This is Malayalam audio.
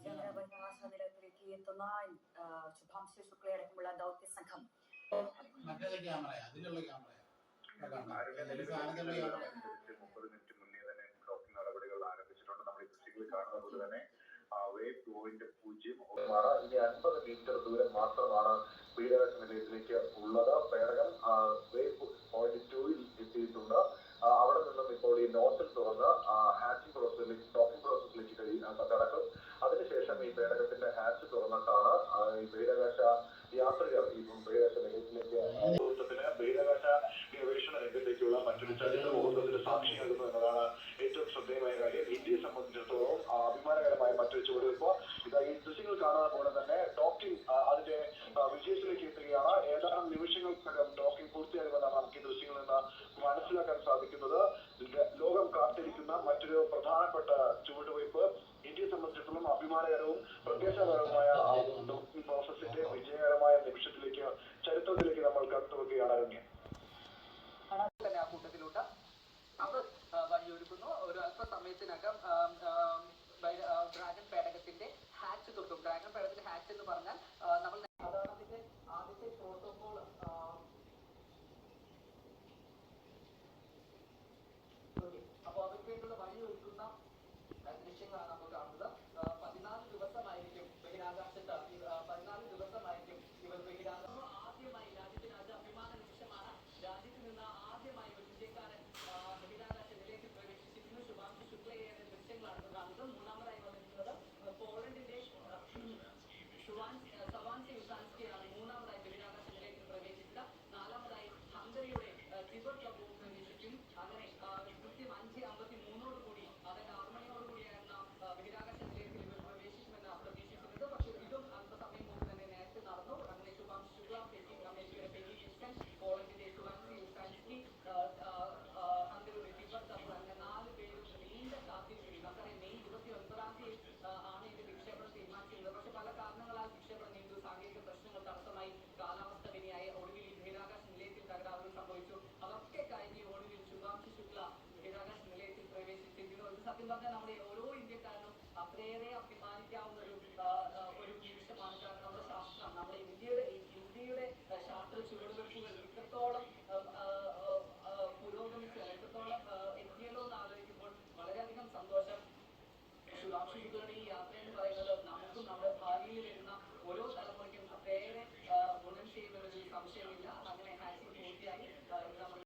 രാജ്യാന്തര ബഹിരാകാശ നിലയത്തിലേക്ക് എത്തുന്ന ശുഭാംശു ശുക്ലയടക്കമുള്ള ദൗത്യ സംഘം. മുപ്പത് മിനിറ്റ് മുന്നേ തന്നെ ഡോക്ടർ നടപടികൾ ആരംഭിച്ചിട്ടുണ്ട്. നമ്മൾ ഈ ദൃശ്യങ്ങളിൽ കാണുന്ന പോലെ തന്നെ വേ പോയിന്റ് പൂജ്യം ഇനി അൻപത് മീറ്റർ ദൂരം മാത്രമാണ് ബഹിരാകാശ നിലയത്തിലേക്ക് ഉള്ളത്. ഈ ബഹിരാകാശ യാത്രികർ ഇപ്പം ബഹിരാകാശ നിലയത്തിലേക്ക് ദിവസത്തിന് ബഹിരാകാശ ഗവേഷണ രംഗത്തേക്കുള്ള മറ്റൊരു ചരിത്ര മുഹൂർത്തത്തിന് സാക്ഷിയാകുന്നു എന്നതാണ് ഏറ്റവും ശ്രദ്ധേയമായ കാര്യം. ഇന്ത്യയെ സംബന്ധിച്ചിടത്തോളം അഭിമാനകരമായ മറ്റൊരു ചുവടുവെപ്പ് ഇതാ ഈ ദൃശ്യങ്ങൾ കാണുന്ന പോലെ തന്നെ ടോക്കിംഗ് അതിന്റെ വിജയത്തിലേക്ക് എത്തുകയാണ്. ഏതാനും നിമിഷങ്ങൾക്കകം ടോക്കിംഗ് പൂർത്തിയാകുമെന്നാണ് നമുക്ക് ഈ ദൃശ്യങ്ങളിൽ നിന്ന് മനസ്സിലാക്കാൻ സാധിക്കുന്നത്. ലോകം കാത്തിരിക്കുന്ന മറ്റൊരു പ്രധാനപ്പെട്ട ചുവടുവയ്പ് ഇന്ത്യയെ സംബന്ധിച്ചിടത്തോളം അഭിമാനകരവും പ്രത്യാശാപരവുമായ പ്രോസസ്സിന്റെ വിജയകരമായ നിമിഷത്തിലേക്ക് ചരിത്രത്തിലേക്ക് നമ്മൾ കടത്തുവെക്കുകയാണ് അരണ്യം തന്നെ ആ ഒരു ഡ്രാഗൺ പേടകത്തിന്റെ ഹാച്ച് തൊട്ടും. ഡ്രാഗൺ പേടകത്തിന്റെ ഹാച്ച് എന്ന് പറഞ്ഞാൽ നമ്മൾ സത്യം നമ്മുടെ ഓരോ ഇന്ത്യക്കാരനും അത്രയേറെ അഭിമാനിക്കാവുന്ന ഒരു